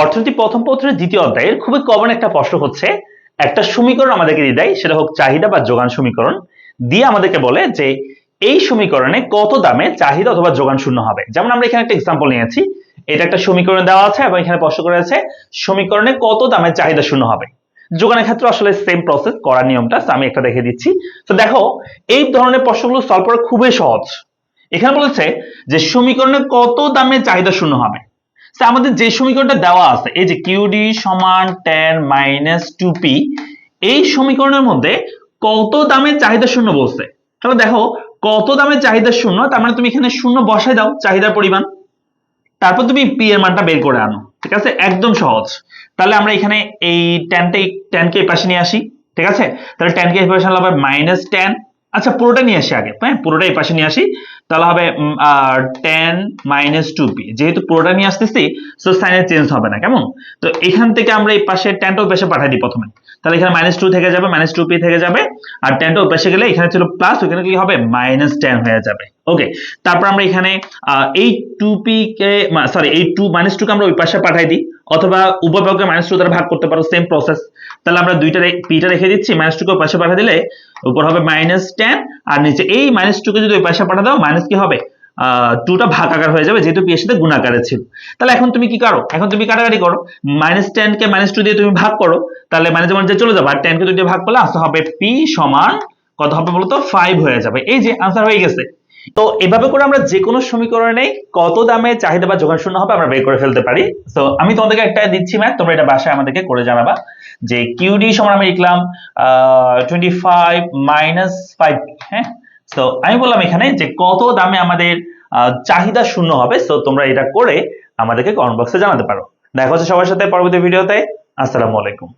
অর্থনীতি প্রথম পত্রের দ্বিতীয় অধ্যায়ের খুবই কমন একটা প্রশ্ন হচ্ছে, একটা সমীকরণ আমাদেরকে দিয়ে দেয়, সেটা হোক চাহিদা বা যোগান সমীকরণ, দিয়ে আমাদেরকে বলে যে এই সমীকরণে কত দামে চাহিদা অথবা যোগান শূন্য হবে। যেমন আমরা এখানে একটা এক্সাম্পল নিয়েছি, এটা একটা সমীকরণ দেওয়া আছে এবং এখানে প্রশ্ন করা আছে, সমীকরণে কত দামে চাহিদা শূন্য হবে। যোগানের ক্ষেত্রে আসলে সেম প্রসেস করার নিয়মটা আমি একটা দেখে দিচ্ছি। তো দেখো, এই ধরনের প্রশ্নগুলো সলভ করা খুবই সহজ। এখানে বলেছে যে সমীকরণে কত দামে চাহিদা শূন্য হবে। আমাদের যে সমীকরণটা দেওয়া আছে, এই যে কিউডি সমান টেন মাইনাস টু এই সমীকরণের মধ্যে কত দামে চাহিদা শূন্য বলছে? তাহলে দেখো, কত দামে চাহিদা শূন্য, তার মানে তুমি এখানে শূন্য বসাই দাও চাহিদার পরিমাণ। তারপর তুমি পি এর মানটা বের করে আনো, ঠিক আছে? একদম সহজ। তাহলে আমরা এখানে এই টেনটা টেনকে এই পাশে নিয়ে আসি, ঠিক আছে? তাহলে টেনকে এই পাশে হবে মাইনাস টেন আচ্ছা পুরোটা নিয়ে আসি আগে। হ্যাঁ পুরোটা এই পাশে নিয়ে আসি। তাহলে হবে টেন মাইনাস টু পি যেহেতু পুরোটা নিয়ে আসতেছি সো সাইনের চেঞ্জ হবে না, কেমন? তো এখান থেকে আমরা এই পাশে টেনটা ওই পাশে পাঠাই দিই প্রথমে। তাহলে এখানে মাইনাস টু থেকে যাবে মাইনাস টু পি থেকে যাবে, আর টেনটা ওই পাশে গেলে এখানে ছিল প্লাস ওখানে কি হবে মাইনাস টেন হয়ে যাবে। ওকে তারপর আমরা এখানে এই টু পি কে সরি এই টু মাইনাস টু কে আমরা ওই পাশে পাঠাই দিই। অথবা উভয় মাইনাস টু দ্বারা ভাগ করতে পারো সেম প্রসেস তাহলে আমরা দুইটা পিটা রেখে দিচ্ছি মাইনাস টু কে পাশে পাঠিয়ে দিলে উপর হবে মাইনাস টেন আর নিচে এই মাইনাস টু কে যদি ওই পাশে পাঠা দাও মাইনাস কি হবে? টুটা ভাগাকার হয়ে যাবে, যেহেতু পি এর সাথে গুণাকারে ছিল। তাহলে এখন তুমি কি করো? এখন তুমি কাটাকাটি করো। মাইনাস টেন কে মাইনাস টু দিয়ে তুমি ভাগ করো, তাহলে মাইনাস ওয়ান যে চলে যাবে, আর টেন কে দিয়ে ভাগ করলে আসতে হবে পি সমান, কত হবে বলতো? ফাইভ হয়ে যাবে। এই যে আনসার হয়ে গেছে। তো এভাবে করে আমরা যে কোনো সমীকরণে কত দামে চাহিদা বা যোগান শূন্য হবে আমরা বের করে ফেলতে পারি। তো আমি তোমাদেরকে একটা দিচ্ছি ম্যাথ তোমরা এটা বাসায় আমাদেরকে করে জানাবা যে কিউডি সমান আমি লিখলাম টোয়েন্টি ফাইভ মাইনাস ফাইভ হ্যাঁ? তো আমি বললাম এখানে যে কত দামে আমাদের চাহিদা শূন্য হবে তো তোমরা এটা করে আমাদেরকে কমেন্ট বক্সে জানাতে পারো। দেখা হচ্ছে সবার সাথে পরবর্তী ভিডিওতে আসসালামু আলাইকুম।